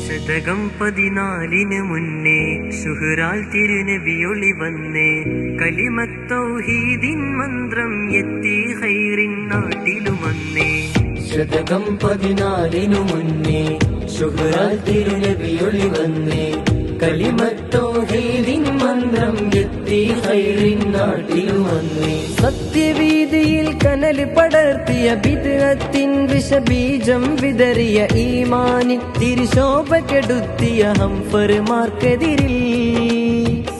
ശതകം പതിനാലിന് മുന്നേ സുഹുറാൽ തിരുനബിയൊളി വന്നേ കലിമത്തൗഹീദിൻ മന്ത്രം എത്തി ഹൈറിൻ നാട്ടിലും വന്നേ ശതകം പതിനാലിനു മുന്നേ സുഹുറാൽ തിരുനബിയൊളി വന്നേ കളിമത്തോഹീദിൻ മന്ത്രം എത്തി ഹൈറിൻ നാട്ടിൽ വന്നേ. സത്യവീതിയിൽ കനൽ പടർത്തിയ ബിദ്അത്തിൻ വിഷബീജം വിതറിയ ഈമാനി തിരിശോഭ കെടുത്തിയ ഹംഫർമാർക്കെതിരിൽ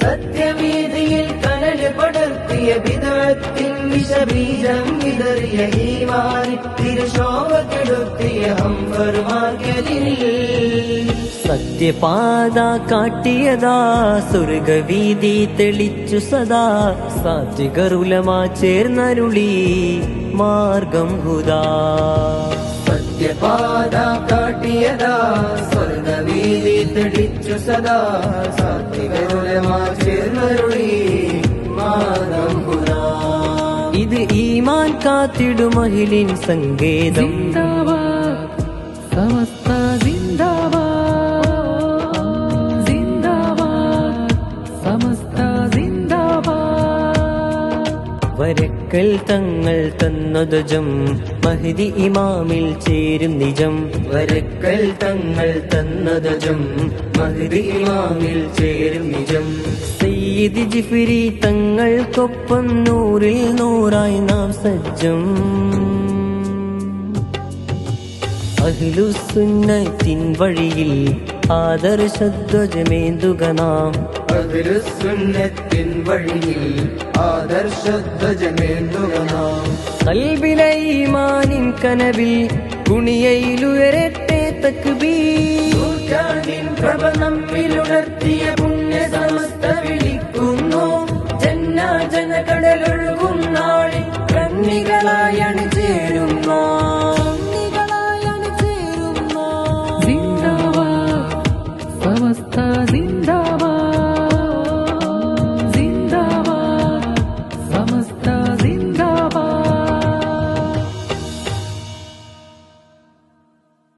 സത്യവീതിയിൽ കനൽ പടർത്തിയ വിദഗ്ധത്തിൻ വിഷബീജം വിതറിയ ഈമാൻ തിരിശോഭ കെടുത്തിയ ഹംഫർമാർക്കെതിരിൽ സത്യപാത കാട്ടിയതാ സ്വർഗവീതി തെളിച്ചു സദാ. സാത്വികരുലമാ ചേർന്നരുളി മാർഗം ഹുദാ. സത്യപാത കാട്ടിയതാ സ്വർഗവീതി തെളിച്ചു സദാ. സാത്വികരുലമാ ചേർന്നരുളി മാർഗം ഹുദാ. ഇത് ഈമാൻ കാത്തിടുമഹിലിൻ സങ്കേതം. വരക്കൽ തങ്ങൾ തന്നതുജം. മഹദി ഇമാമിൽ ചേരും നിജം. വരക്കൽ തങ്ങൾ തന്നതജം. മഹദി ഇമാമിൽ ചേരും നിജം. സയ്യിദ് ജിഫിരി തങ്ങൾക്കൊപ്പം നൂറിൽ നൂറായി നാം സജ്ജം. അഹ്ലുസുന്നത്തിൻ വഴിയിൽ ആദർശധ്വജമേന്തുക നാം അതിരു സുന്നത്തിൻ വഴിയിൽ ആദർശധ്വജമേന്തുക നാം കൽബിലെ ഈമാനിൻ കനവിൽ കുണിയയിലുയരട്ടെ തക്ബീർ. പ്രഭ നമ്മിലുണർത്തിയ